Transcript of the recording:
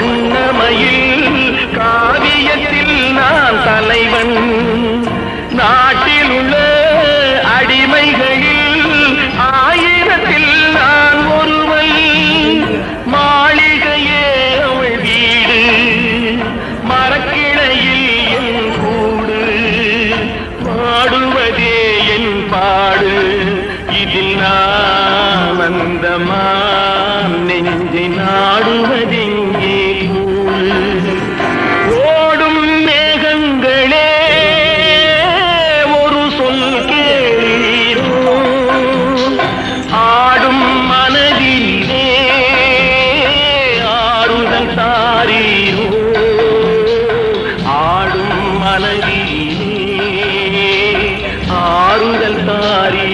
வண்ணமயில் காவியத்தில் நான் தலைவன். நாட்டில் உள்ள அடிமைகளில் ஆயிரத்தில் நான் ஒருவன். மாளிகையே அவள் வீடு மரக்கிளையில் என் கூடு. பாடுவதே என் பாடு இதில் நான் நெஞ்சினாடுவதின் மாறீரோ ஆடும் மலரிலே ஆறுதல் தாரீ